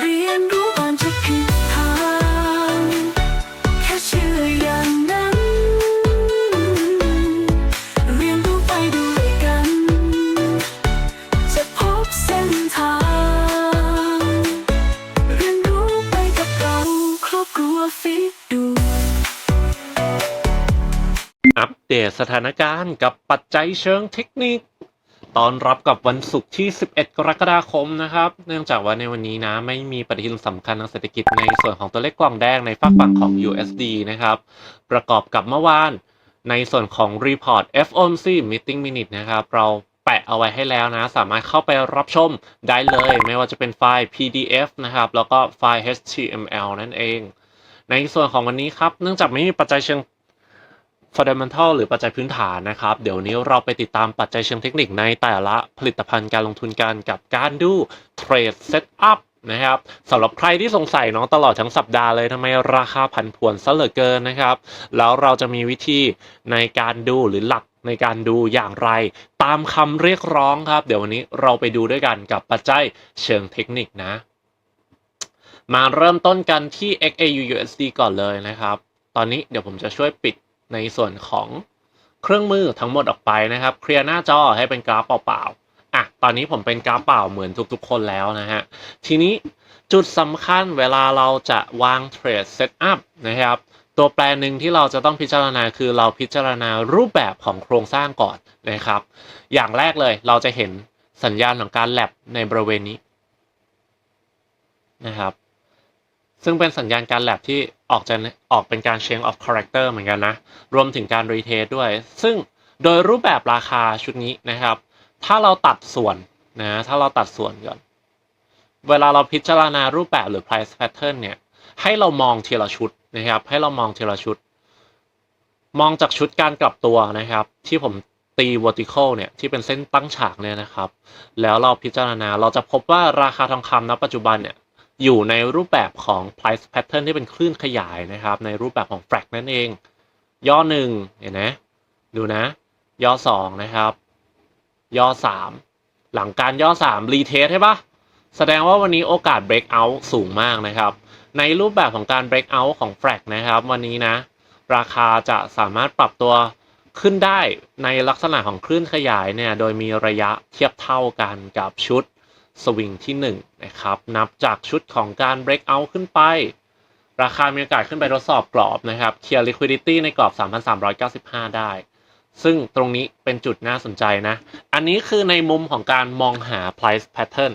เรียนรู้ก่อนจะผิดทางแค่เชื่ออย่างนั้น เรียนรู้ไปด้วยกัน จะพบเส้นทาง เรียนรู้ไปกับเราครอบครัวฟิตดู อัปเดตสถานการณ์กับปัจจัยเชิงเทคนิค ตอนรับกับวันศุกร์ที่ 11 กรกฎาคมนะครับ เนื่องจากว่าในวันนี้นะไม่มีปฏิทินสำคัญทางเศรษฐกิจในส่วนของตัวเลขกล่องแดงในฝากฝั่งของ USD นะครับ ประกอบกับเมื่อวานในส่วนของ Report FOMC Meeting Minute นะครับ เราแปะเอาไว้ให้แล้วนะ สามารถเข้าไปรับชมได้เลย ไม่ว่าจะเป็นไฟล์ PDF นะครับ แล้วก็ไฟล์ HTML นั่นเอง ในส่วนของวันนี้ครับ เนื่องจากไม่มีปัจจัยเชิง fundamental หรือปัจจัยพื้นฐานนะครับ เดี๋ยวนี้เราไปติดตามปัจจัยเชิงเทคนิคในแต่ละผลิตภัณฑ์การลงทุนกันกับการดู trade setup นะครับสำหรับใครที่สงสัยเนาะตลอดทั้งสัปดาห์เลยทำไมราคาผันผวนซะเหลือเกินนะครับ แล้วเราจะมีวิธีในการดูหรือหลักในการดูอย่างไร ตามคำเรียกร้องครับ เดี๋ยววันนี้เราไปดูด้วยกันกับปัจจัยเชิงเทคนิคนะ มาเริ่มต้นกันที่ XAU USD ก่อนเลยนะครับ ตอนนี้เดี๋ยวผมจะช่วยปิด ในส่วนของเครื่องมือทั้งหมดออกไปนะครับ เคลียร์หน้าจอให้เป็นกราฟเปล่าๆอะตอนนี้ผมเป็นกราฟเปล่าเหมือนทุกๆคนแล้วนะฮะ ทีนี้จุดสำคัญเวลาเราจะวางเทรดเซตอัพนะครับตัวแปรหนึ่งที่เราจะต้องพิจารณาคือเราพิจารณารูปแบบของโครงสร้างก่อนนะครับ อย่างแรกเลยเราจะเห็นสัญญาณของการแลบในบริเวณนี้นะครับ ซึ่งเป็นสัญญาณการแลบที่ออกจะออกเป็นการ change of character เหมือนกันนะ รวมถึงการ retest ด้วย ซึ่งโดยรูปแบบราคาชุดนี้นะครับ ถ้าเราตัดส่วนนะถ้าเราตัดส่วนก่อน เวลาเราพิจารณารูปแบบหรือ price pattern เนี่ย ให้เรามองทีละชุดนะครับ ให้เรามองทีละชุด มองจากชุดการกลับตัวนะครับ ที่ผมตี vertical เนี่ย ที่เป็นเส้นตั้งฉากเนี่ยนะครับ แล้วเราพิจารณาเราจะพบว่าราคาทองคำณปัจจุบันเนี่ย อยู่ในรูปแบบของ price pattern ที่เป็นคลื่นขยายนะครับ ในรูปแบบของ frag นั่นเอง ย่อหนึ่งเห็นไหมดูนะ ย่อสองนะครับ ย่อสามหลังการย่อสามรีเทสใช่ปะแสดงว่าวันนี้โอกาส break out สูงมากนะครับ ในรูปแบบของการ break out ของ frag นะครับ วันนี้นะ ราคาจะสามารถปรับตัวขึ้นได้ในลักษณะของคลื่นขยายเนี่ย โดยมีระยะเทียบเท่ากันกับชุด สวิงที่1นะครับนับจากชุดของการ break out ขึ้นไป ราคามีโอกาสขึ้นไปทดสอบกรอบนะครับเคลียร์ liquidity ในกรอบ 3,395 ได้ ซึ่งตรงนี้เป็นจุดน่าสนใจนะ อันนี้คือในมุมของการมองหา price pattern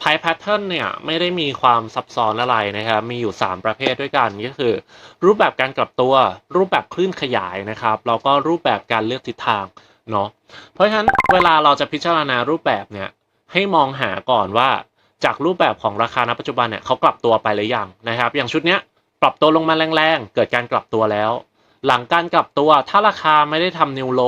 price pattern เนี่ยไม่ได้มีความซับซ้อนอะไรนะครับ มีอยู่ 3 ประเภทด้วยกันก็คือ รูปแบบการกลับตัว รูปแบบคลื่นขยายนะครับแล้วก็รูปแบบการเลือกทิศทางเนาะเพราะฉะนั้นเวลาเราจะพิจารณารูปแบบเนี่ย ให้มองหาก่อนว่าจากรูปแบบของราคาณปัจจุบันเนี่ยเขากลับตัวไปหรือยังนะครับ อย่างชุดเนี้ยปรับตัวลงมาแรงๆ เกิดการกลับตัวแล้ว หลังการกลับตัวถ้าราคาไม่ได้ทำนิวโล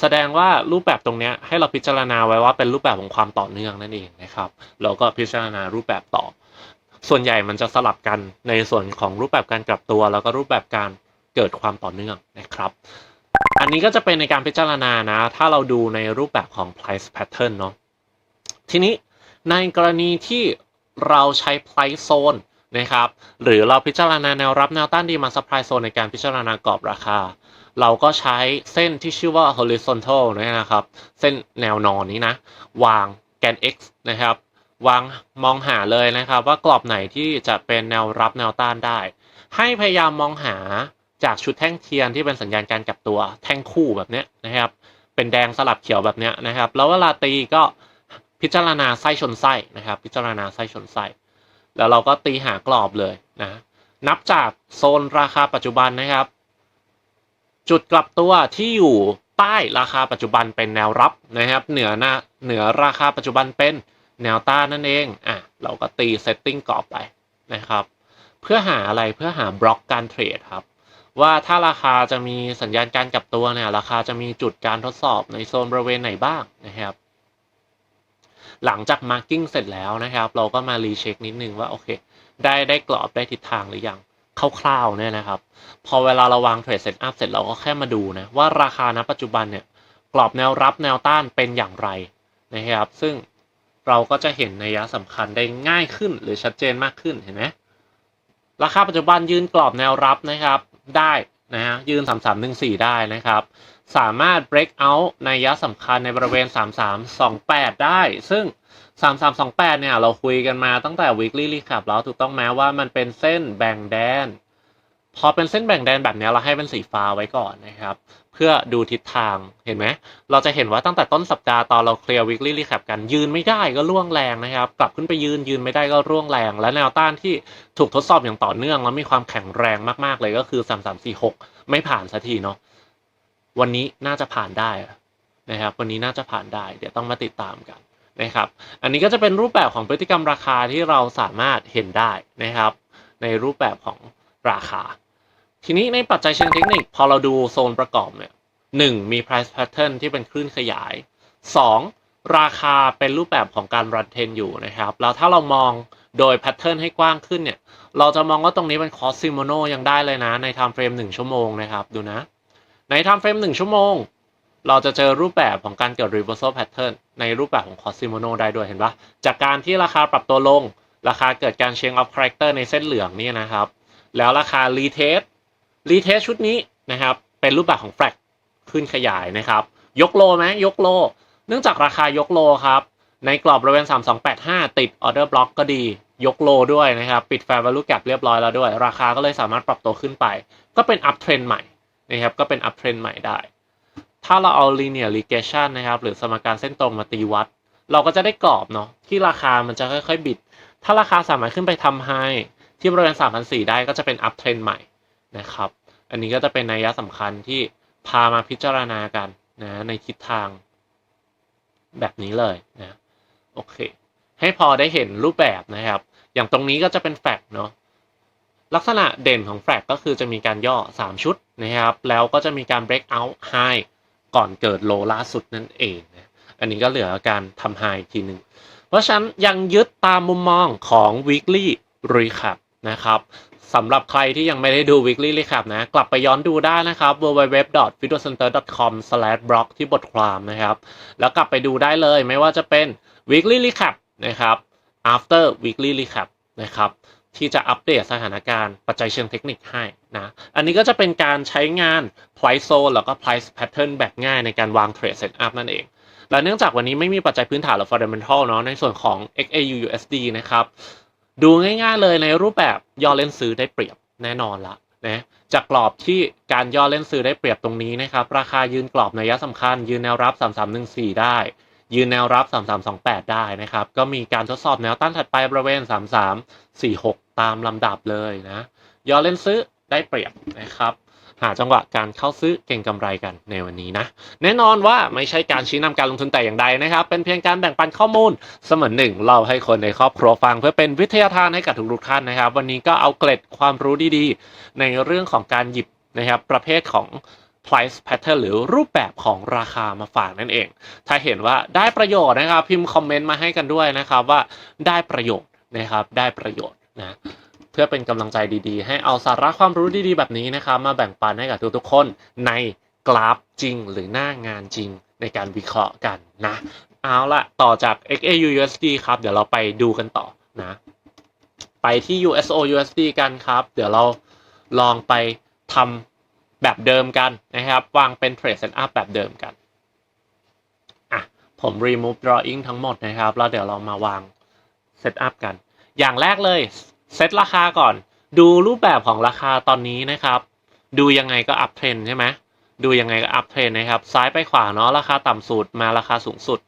แสดงว่ารูปแบบตรงเนี้ยให้เราพิจารณาไว้ว่าเป็นรูปแบบของความต่อเนื่องนั่นเองนะครับเราก็พิจารณารูปแบบต่อ ส่วนใหญ่มันจะสลับกันในส่วนของรูปแบบการกลับตัว แล้วก็รูปแบบการเกิดความต่อเนื่องนะครับ อันนี้ก็จะเป็นในการพิจารณานะ ถ้าเราดูในรูปแบบของ price pattern เนาะ ทีนี้ในกรณีที่เราใช้ price zone นะครับหรือเราพิจารณาแนวรับแนวต้านดีมา supply zone ในการพิจารณากรอบราคา เราก็ใช้เส้นที่ชื่อว่า horizontal นะครับ เส้นแนวนอนนี้นะ วางแกน x นะครับ วางมองหาเลยนะครับ ว่ากรอบไหนที่จะเป็นแนวรับแนวต้านได้ ให้พยายามมองหาจากชุดแท่งเทียนที่เป็นสัญญาณการกลับตัวแท่งคู่แบบนี้นะครับ เป็นแดงสลับเขียวแบบนี้นะครับ แล้วเวลาตีก็ พิจารณาไส้ชนไส้นะครับ พิจารณาไส้ชนไส้แล้วเราก็ตีหากรอบเลยนะนับจากโซนราคาปัจจุบันนะครับ จุดกลับตัวที่อยู่ใต้ราคาปัจจุบันเป็นแนวรับนะครับ เหนือหน้าเหนือราคาปัจจุบันเป็นแนวต้านนั่นเองอะเราก็ตีเซตติ้งกรอบไปนะครับ เพื่อหาอะไรเพื่อหาบล็อกการเทรดครับ ว่าถ้าราคาจะมีสัญญาณการกลับตัวเนี่ยราคาจะมีจุดการทดสอบในโซนบริเวณไหนบ้างนะครับ หลังจาก marking เสร็จแล้วนะครับ เราก็มารีเช็คนิดนึงว่าโอเค ได้ได้กรอบได้ทิศทางหรือยังคร่าวๆเนี่ยนะครับ พอเวลาเราวางเทรดเซตอัพเสร็จเราก็แค่มาดูนะว่าราคาณปัจจุบันเนี่ยกรอบแนวรับแนวต้านเป็นอย่างไรนะครับ ซึ่งเราก็จะเห็นนัยสำคัญได้ง่ายขึ้นหรือชัดเจนมากขึ้นเห็นไหมราคาปัจจุบันยืนกรอบแนวรับนะครับได้นะฮะยืน 3314 ได้นะครับ สามารถ break out ในัยสำคัญในบริเวณ 3328 ได้ ซึ่ง 3328 เนี่ย เราคุยกันมาตั้งแต่ weekly recap แล้วถูกต้องไหมว่ามันเป็นเส้นแบ่งแดน พอเป็นเส้นแบ่งแดนแบบนี้เราให้เป็นสีฟ้าไว้ก่อนนะครับ เพื่อดูทิศทางเห็นไหม เราจะเห็นว่าตั้งแต่ต้นสัปดาห์ตอนเราเคลียร์ weekly recap กันยืนไม่ได้ก็ร่วงแรงนะครับ กลับขึ้นไปยืนยืนไม่ได้ก็ร่วงแรง และแนวต้านที่ถูกทดสอบอย่างต่อเนื่อง แล้วมีความแข็งแรงมากๆเลยก็คือ 3346 ไม่ผ่านสักทีเนาะ วันนี้น่าจะผ่านได้นะครับ วันนี้น่าจะผ่านได้ เดี๋ยวต้องมาติดตามกันนะครับ อันนี้ก็จะเป็นรูปแบบของพฤติกรรมราคาที่เราสามารถเห็นได้นะครับ ในรูปแบบของราคา ทีนี้ในปัจจัยเชิงเทคนิค พอเราดูโซนประกอบเนี่ยหนึ่งมี price pattern ที่เป็นคลื่นขยายสองราคาเป็นรูปแบบของการรันเทนอยู่นะครับ แล้วถ้าเรามองโดย pattern ให้กว้างขึ้นเนี่ย เราจะมองว่าตรงนี้เป็น cross simono ยังได้เลยนะ ใน time frame 1ชั่วโมงนะครับ ดูนะ ใน time frame 1ชั่วโมง เราจะเจอรูปแบบของการเกิด reversal pattern ในรูปแบบของ Cosimono ได้ด้วยเห็นปะจากการที่ราคาปรับตัวลง ราคาเกิดการ change of character ในเส้นเหลืองนี่นะครับ แล้วราคา retest รีเทสชุดนี้นะครับ เป็นรูปแบบของแฟลกขึ้นขยายนะครับ ยกโลไหมยกโล เนื่องจากราคายกโลครับ ในกรอบบริเวณ 3285 ติดออเดอร์บล็อกก็ดียกโลด้วยนะครับ ปิด fair value gap เรียบร้อยแล้วด้วย ราคาก็เลยสามารถปรับตัวขึ้นไป ก็เป็น up trend ใหม่ นะครับก็เป็น up trend ใหม่ได้ ถ้าเราเอา linear regression นะครับหรือสมการเส้นตรงมาตีวัด เราก็จะได้กรอบเนาะที่ราคามันจะค่อยๆบิด ถ้าราคาสามารถขึ้นไปทำ high ที่บริเวณ3,400ได้ก็จะเป็น up trend ใหม่นะครับ อันนี้ก็จะเป็นนัยสำคัญที่พามาพิจารณากันนะในทิศทางแบบนี้เลยนะโอเค ให้พอได้เห็นรูปแบบนะครับ อย่างตรงนี้ก็จะเป็นแฟกเนาะ ลักษณะเด่นของแฟกก็คือจะมีการย่อ 3 ชุดนะครับ แล้วก็จะมีการ break out high ก่อนเกิดโลล่าสุดนั่นเองนะอันนี้ก็เหลือการทำ high อีกทีหนึ่งเพราะฉะนั้นยังยึดตามมุมมองของ weekly recap นะครับสำหรับใครที่ยังไม่ได้ดู weekly recap นะ กลับไปย้อนดูได้นะครับ www.fitocenter.com/blog ที่บทความนะครับ แล้วกลับไปดูได้เลยไม่ว่าจะเป็น weekly recap นะครับ after weekly recap นะครับ ที่จะอัปเดตสถานการณ์ปัจจัยเชิงเทคนิคให้นะ อันนี้ก็จะเป็นการใช้งาน price zone แล้วก็ price pattern แบบง่ายในการวางเทรด setup นั่นเอง และเนื่องจากวันนี้ไม่มีปัจจัยพื้นฐานหรือ fundamental เนาะในส่วนของ XAU USD นะครับ ดูง่ายๆเลยในรูปแบบย่อเล่นซื้อได้เปรียบแน่นอนละนะจากกรอบที่การย่อเล่นซื้อได้เปรียบตรงนี้นะครับ ราคายืนกรอบในยะสำคัญยืนแนวรับ 3314 ได้ ยืนแนวรับ 3328 ได้นะครับ ก็มีการทดสอบแนวต้านถัดไปบริเวณ 3346 ตามลำดับเลยนะย่อเล่นซื้อได้เปรียบนะครับ หาจังหวะการเข้าซื้อเก่งกำไรกันในวันนี้นะ แน่นอนว่าไม่ใช่การชี้นำการลงทุนแต่อย่างใดนะครับ เป็นเพียงการแบ่งปันข้อมูลเสมือนหนึ่งเราให้คนในครอบครัวฟังเพื่อเป็นวิทยาทานให้กับทุกท่านนะครับ วันนี้ก็เอาเกร็ดความรู้ดีๆ ในเรื่องของการหยิบนะครับประเภทของ price pattern หรือรูปแบบของราคามาฝากนั่นเอง ถ้าเห็นว่าได้ประโยชน์นะครับ พิมพ์คอมเมนต์มาให้กันด้วยนะครับว่าได้ประโยชน์นะครับ ได้ประโยชน์นะเพื่อเป็นกำลังใจดีๆ ให้เอาสาระความรู้ดีๆ แบบนี้นะครับมาแบ่งปันให้กับทุกๆคนในกราฟจริงหรือหน้างานจริงในการวิเคราะห์กันนะ เอาละต่อจาก XAU USD ครับ เดี๋ยวเราไปดูกันต่อนะ ไปที่ USO USD กันครับ เดี๋ยวเราลองไปทำ แบบเดิมกันนะครับ วางเป็น Trade Setup แบบเดิมกันอะผม remove drawing ทั้งหมดนะครับ แล้วเดี๋ยวเรามาวาง Setup กัน อย่างแรกเลยเซตราคาก่อน ดูรูปแบบของราคาตอนนี้นะครับ ดูยังไงก็อัพเทรนใช่ไหมดูยังไงก็อัพเทรนนะครับ ซ้ายไปขวาเนาะราคาต่ำสุดมาราคาสูงสุด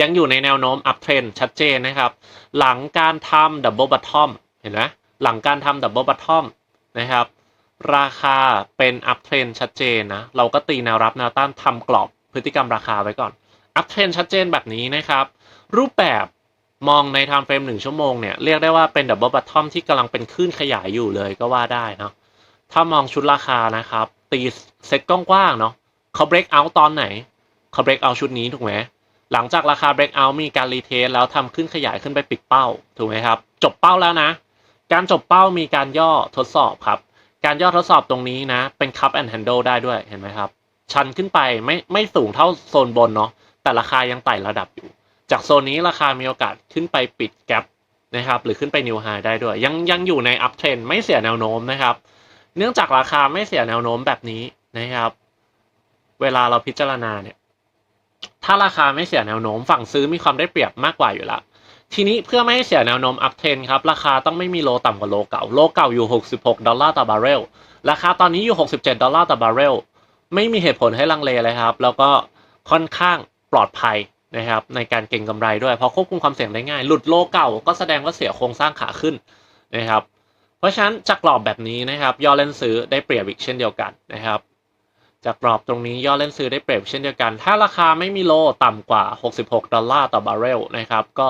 ยังอยู่ในแนวโน้มอัพเทรนชัดเจนนะครับ หลังการทำดับเบิลบัตทอมเห็นไหมหลังการทำดับเบิลบัตทอมนะครับ ราคาเป็นอัพเทรนชัดเจนนะ เราก็ตีแนวรับแนวต้านทำกรอบพฤติกรรมราคาไว้ก่อน อัพเทรนชัดเจนแบบนี้นะครับ รูปแบบมองในไทม์เฟรมหนึ่งชั่วโมงเนี่ย เรียกได้ว่าเป็นดับเบิลบัตทอมที่กำลังเป็นคลื่นขยายอยู่เลยก็ว่าได้เนาะถ้ามองชุดราคานะครับ ตีเซ็ตกว้างๆเนาะเขาเบรกเอาตอนไหนเขาเบรกเอาชุดนี้ถูกไหมหลังจากราคาเบรกเอามีการรีเทสแล้วทำขึ้นขยายขึ้นไปปิดเป้าถูกไหมครับ จบเป้าแล้วนะ การจบเป้ามีการย่อทดสอบครับ การย่อทดสอบตรงนี้นะ เป็นคัพแอนด์แฮนด์ได้ด้วยเห็นไหมครับ ชันขึ้นไปไม่ไม่สูงเท่าโซนบนเนาะแต่ราคายังไต่ระดับอยู่ จากโซนนี้ราคามีโอกาสขึ้นไปปิดแก p นะครับหรือขึ้นไปนิวไฮได้ด้วย ยังยังอยู่ในอัพเทรนไม่เสียแนวโน้มนะครับ เนื่องจากราคาไม่เสียแนวโน้มแบบนี้นะครับ เวลาเราพิจารณาเนี่ย ถ้าราคาไม่เสียแนวโน้มฝั่งซื้อมีความได้เปรียบมากกว่าอยู่แล้ว ทีนี้เพื่อไม่ให้เสียแนวโน้มอัพเทรนครับ ราคาต้องไม่มีโลต่ำกว่าโลเก่า โลเก่าอยู่ 66 ดอลลาร์ต่อบาร์เรล ราคาตอนนี้อยู่ 67 ดอลลาร์ต่อบาร์เรล ไม่มีเหตุผลให้ลังเลเลยครับ แล้วก็ค่อนข้างปลอดภัยนะครับในการเก็งกำไรด้วย เพราะควบคุมความเสี่ยงได้ง่าย หลุดโลเก่าก็แสดงว่าเสียโครงสร้างขาขึ้นนะครับ เพราะฉะนั้นจากกรอบแบบนี้นะครับย่อเล่นซื้อได้เปรียบอีกเช่นเดียวกันนะครับจากกรอบตรงนี้ย่อเล่นซื้อได้เปรียบเช่นเดียวกัน ถ้าราคาไม่มีโลต่ำกว่า 66 ดอลลาร์ต่อบาร์เรลนะครับ ก็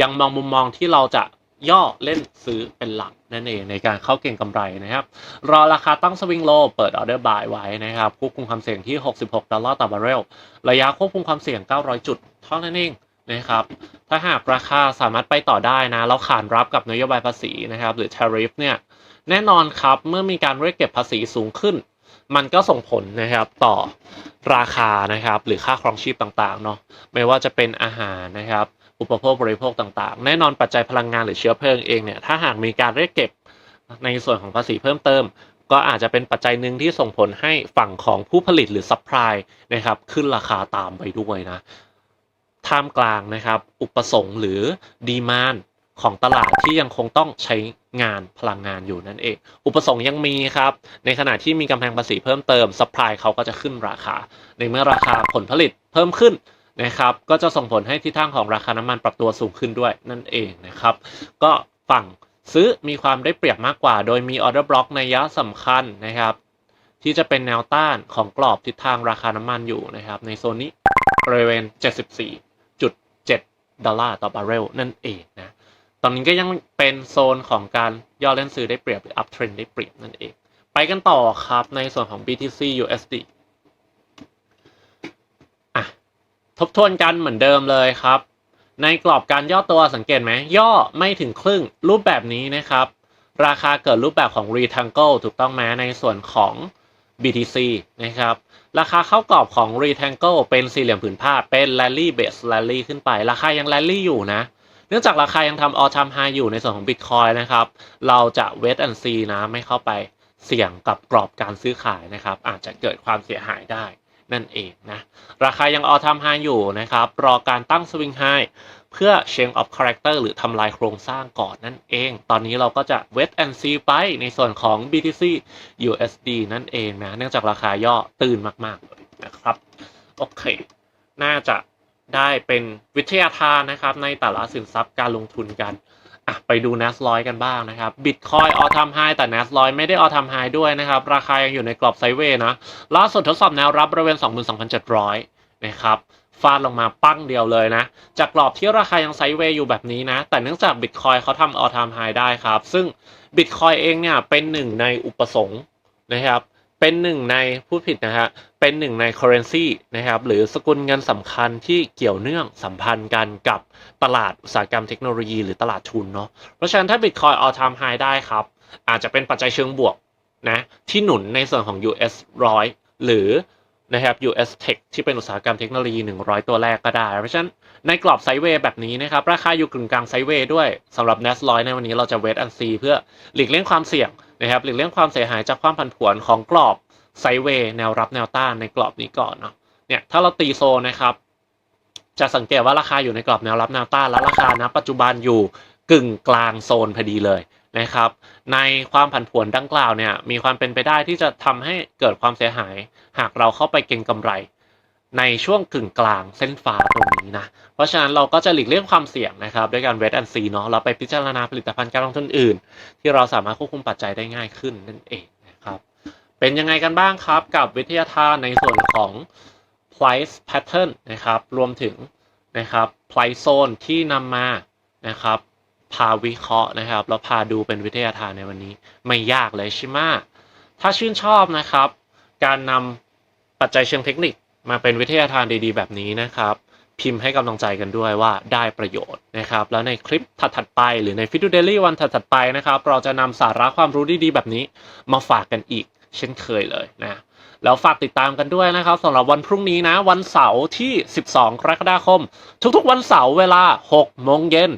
ยังมองมุมมองที่เราจะย่อเล่นซื้อเป็นหลักนั่นเองในการเข้าเก็งกำไรนะครับ รอราคาตั้งสวิงโลเปิดออเดอร์บายไว้นะครับควบคุมความเสี่ยงที่ 66 ดอลลาร์ต่อบาร์เรล ระยะควบคุมความเสี่ยง 900 จุด เท่านั้นเองนะครับ ถ้าหากราคาสามารถไปต่อได้นะแล้วขานรับกับนโยบายภาษีนะครับ หรือ tariff เนี่ย แน่นอนครับ เมื่อมีการเรียกเก็บภาษีสูงขึ้น มันก็ส่งผลนะครับต่อราคานะครับ หรือค่าครองชีพต่างๆเนาะไม่ว่าจะเป็นอาหารนะครับ อุปโภคบริโภคต่างๆ แน่นอนปัจจัยพลังงานหรือเชื้อเพลิงเองเนี่ยถ้าหากมีการเรียกเก็บในส่วนของภาษีเพิ่มเติม ก็อาจจะเป็นปัจจัยหนึ่งที่ส่งผลให้ฝั่งของผู้ผลิตหรือซัพพลายนะครับขึ้นราคาตามไปด้วยนะท่ามกลางนะครับ อุปสงค์หรือดีมานของตลาดที่ยังคงต้องใช้งานพลังงานอยู่นั่นเอง อุปสงค์ยังมีครับ ในขณะที่มีกำแพงภาษีเพิ่มเติมซัพพลายเขาก็จะขึ้นราคา ในเมื่อราคาผลผลิตเพิ่มขึ้น นะครับก็จะส่งผลให้ทิศทางของราคาน้ำมันปรับตัวสูงขึ้นด้วยนั่นเองนะครับ ก็ฝั่งซื้อมีความได้เปรียบมากกว่า โดยมีออเดอร์บล็อกในยะสำคัญนะครับ ที่จะเป็นแนวต้านของกรอบทิศทางราคาน้ำมันอยู่นะครับ ในโซนนี้บริเวณ 74.7 ดอลลาร์ต่อบาร์เรลนั่นเองนะตอนนี้ก็ยังเป็นโซนของการย่อเล่นซื้อได้เปรียบหรือ up trend ได้เปรียบนั่นเอง ไปกันต่อครับในส่วนของ BTC USD อะ ทบทวนกันเหมือนเดิมเลยครับ ในกรอบการย่อตัวสังเกตไหมย่อไม่ถึงครึ่งรูปแบบนี้นะครับ ราคาเกิดรูปแบบของ Rectangle ถูกต้องไหมในส่วนของ BTC นะครับ ราคาเข้ากรอบของ Rectangle เป็นสี่เหลี่ยมผืนผ้าเป็น Rally Base Rally ขึ้นไป ราคายัง Rally อยู่นะ เนื่องจากราคายังทำ all time high อยู่ในส่วนของ Bitcoin นะครับ เราจะ wait and see นะไม่เข้าไปเสี่ยงกับกรอบการซื้อขายนะครับ อาจจะเกิดความเสียหายได้ นั่นเองนะ ราคายัง all time high อยู่นะครับ รอการตั้ง swing high เพื่อ change of character หรือทำลายโครงสร้างก่อนนั่นเอง ตอนนี้เราก็จะ wait and see ไปในส่วนของ BTC USD นั่นเองนะ เนื่องจากราคาย่อตื่นมากๆเลยนะครับ โอเค น่าจะได้เป็นวิทยาทานนะครับในแต่ละสินทรัพย์การลงทุนกัน อะไปดู n a s ร้อยกันบ้างนะครับ Bitcoin all time high แต่ n a s ร้อยไม่ได้ all time high ด้วยนะครับ ราคายังอยู่ในกรอบไซเวย์นะ ล่าสุดทดสอบแนวรับบริเวณ 22,700 นะครับฟาดลงมาปั้งเดียวเลยนะ จากกรอบที่ราคายังไซเวย์อยู่แบบนี้นะ แต่เนื่องจาก Bitcoin เขาทำ all time high ได้ครับ ซึ่ง Bitcoin เองเนี่ยเป็นหนึ่งในอุปสงค์นะครับ เป็นหนึ่งในผู้ผิดนะฮะเป็นหนึ่งใน currency นะครับหรือสกุลเงินสำคัญที่เกี่ยวเนื่องสัมพันธ์กันกับตลาดอุตสาหกรรมเทคโนโลยีหรือตลาดทุนเนาะเพราะฉะนั้นถ้า Bitcoin all time high ได้ครับ อาจจะเป็นปัจจัยเชิงบวกนะที่หนุนในส่วนของ US 100 หรือ นะครับ US Tech ที่เป็นอุตสาหกรรมเทคโนโลยี 100 ตัวแรกก็ได้ เพราะฉะนั้นในกรอบไซเวย์แบบนี้นะครับ ราคาอยู่กึ่งกลางไซเวย์ด้วยสำหรับ n a s 100ในวันนี้เราจะ wait and see เพื่อหลีกเลี่ยงความเสี่ยงนะครับหลีกเลี่ยงความเสียหายจากความผันผวนของกรอบไซเวย์แนวรับแนวต้านในกรอบนี้ก่อนเนาะเนี่ยถ้าเราตีโซนนะครับ จะสังเกตว่าราคาอยู่ในกรอบแนวรับแนวต้านและราคาณปัจจุบันอยู่กึ่งกลางโซนพอดีเลย นะครับ ในความผันผวนดังกล่าวเนี่ยมีความเป็นไปได้ที่จะทำให้เกิดความเสียหาย หากเราเข้าไปเก็งกำไร ในช่วงกึ่งกลางเส้นฟ้าตรงนี้นะ เพราะฉะนั้นเราก็จะหลีกเลี่ยงความเสี่ยงนะครับด้วยการเวทแอนซีเนาะเราไปพิจารณาผลิตภัณฑ์การลงทุนอื่น ที่เราสามารถควบคุมปัจจัยได้ง่ายขึ้นนั่นเองนะครับเป็นยังไงกันบ้างครับกับวิทยาทานในส่วนของ price pattern นะครับรวมถึงนะครับ price zone ที่นำมานะครับ พาวิเคราะห์นะครับ แล้วพาดูเป็นวิทยาทานในวันนี้ ไม่ยากเลยใช่ไหมถ้าชื่นชอบนะครับ การนำปัจจัยเชิงเทคนิคมาเป็นวิทยาทานดีๆ แบบนี้นะครับ พิมพ์ให้กำลังใจกันด้วยว่าได้ประโยชน์นะครับ แล้วในคลิปถัดๆไป หรือในฟิ d ูเดลี่วันถัดๆไปนะครับ เราจะนำสาระความรู้ดีๆ แบบนี้มาฝากกันอีก เช่นเคยเลยนะแล้วฝากติดตามกันด้วยนะครับสำหรับวันพรุ่งนี้นะ วันเสาร์ที่ 12 กรกฎาคม ทุกๆ วันเสาร์เวลา 6 โมงเย็น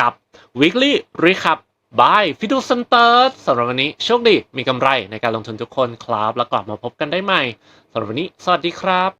กับ Weekly Recap by f i d u Center สำหรับวันนี้โชคดีมีกำไรในการลงทุนทุกคนครับ แล้วกลับมาพบกันได้ใหม่สำหรับวันนี้ สวัสดีครับ